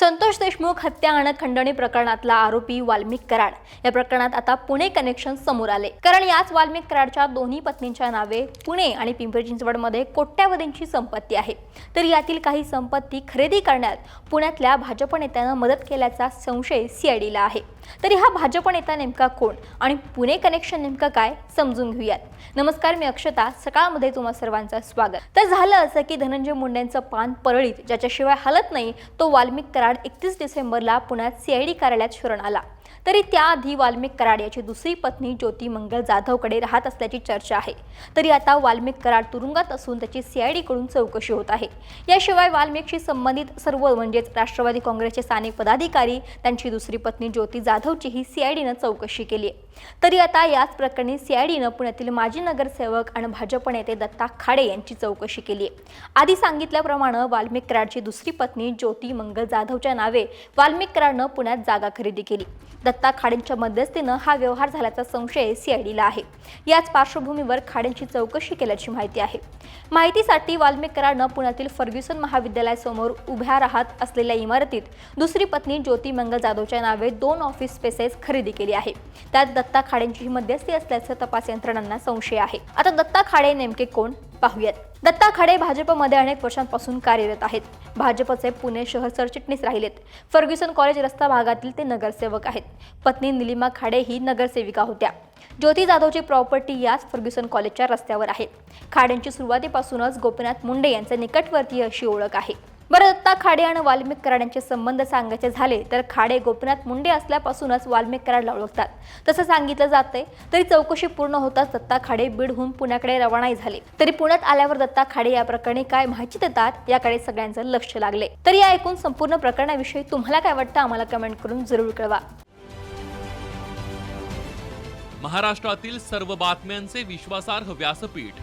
संतोष देशमुख हत्या आणत खंडणी प्रकरणातला आरोपी वाल्मिक कराड. या प्रकरणात आता पुणे कनेक्शन समोर आले. कारण याच वाल्मिक कराडच्या दोन्ही पत्नींच्या नावे पुणे आणि पिंपरी चिंचवडमध्ये कोट्यावधींची संपत्ती आहे. तर यातील काही संपत्ती खरेदी करण्यात पुण्यातल्या भाजप नेत्यानं मदत केल्याचा संशय सीआयडीला आहे. तरी हा भाजप नेता नेमका कोण आणि पुणे कनेक्शन नेमकं काय समजून घेऊयात. नमस्कार मी अक्षता. सकाळमध्ये तुम्हा सर्वांचं स्वागत. तर झालं असं की धनंजय मुंडेंचं पान परळीत ज्याच्याशिवाय हलत नाही तो वाल्मिक कराड कराड एकतीस डिसेंबरला पुण्यात सीआयडी कार्यालयात शरण आला. तरी त्याआधी वाल्मिक कराड याची दुसरी पत्नी ज्योती मंगल जाधवकडे राहत असल्याची चर्चा आहे. तरी आता वाल्मिक कराड तुरुंगात असून त्याची सीआयडीकडून चौकशी होत आहे. याशिवाय वाल्मिकशी संबंधित सर्व म्हणजेच राष्ट्रवादी काँग्रेसचे स्थानिक पदाधिकारी त्यांची दुसरी पत्नी ज्योती जाधवचीही सीआयडीनं चौकशी केली आहे. तरी आता याच प्रकरणी सीआयडीनं पुण्यातील माजी नगरसेवक आणि भाजप नेते दत्ता खाडे यांची चौकशी केली आहे. आधी सांगितल्याप्रमाणे वाल्मिक कराडची दुसरी पत्नी ज्योती मंगल जाधव जाधवच्या नावे वाल्मिक कराडनं पुण्यात जागा खरेदी केली. दत्ता खाडेंच्या मध्यस्थीनं हा व्यवहार झाल्याचा संशय सीआयडीला आहे. याच पार्श्वभूमीवर खाडेंची चौकशी केल्याची माहिती आहे. माहितीसाठी वाल्मिक कराडनं पुण्यातील फर्ग्युसन महाविद्यालयासमोर उभ्या राहत असलेल्या इमारतीत दुसरी पत्नी ज्योती मंगल जाधवच्या नावे दोन ऑफिस स्पेसेस खरेदी केली आहे. त्यात दत्ता खाडेंची ही मध्यस्थी असल्याचं तपास यंत्रणांना संशय आहे. आता दत्ता खाडे नेमके कोण? पाहूयात. दत्ता खाडे भाजपमध्ये अनेक वर्षांपासून कार्यरत आहेत. भाजपचे पुणे शहर सरचिटणीस राहिलेत. फर्ग्युसन कॉलेज रस्ता भागातील ते नगरसेवक आहेत. पत्नी निलिमा खाडे ही नगरसेविका होत्या. ज्योती जाधवची प्रॉपर्टी याच फर्ग्युसन कॉलेजच्या रस्त्यावर आहे. खाडेंची सुरुवातीपासूनच गोपीनाथ मुंडे यांचे निकटवर्तीय अशी ओळख आहे. बरं दत्ता खाडे आणि वाल्मिक कराडांचे संबंध सांगायचे झाले तर खाडे गोपीनाथ मुंडे असल्यापासूनच वाल्मिक कराडला ओळखतात तसं सांगितलं जातंय तरी चौकशी पूर्ण होताच दत्ता खाडे बीडहून पुण्याकडे रवानाही झाले. तरी पुण्यात आल्यावर दत्ता खाडे या प्रकरणी काय माहिती देतात याकडे सगळ्यांचं लक्ष लागले. तर या ऐकून संपूर्ण प्रकरणाविषयी तुम्हाला काय वाटतं आम्हाला कमेंट करून जरूर कळवा. महाराष्ट्रातील सर्व बातम्यांचे विश्वासार्ह व्यासपीठ.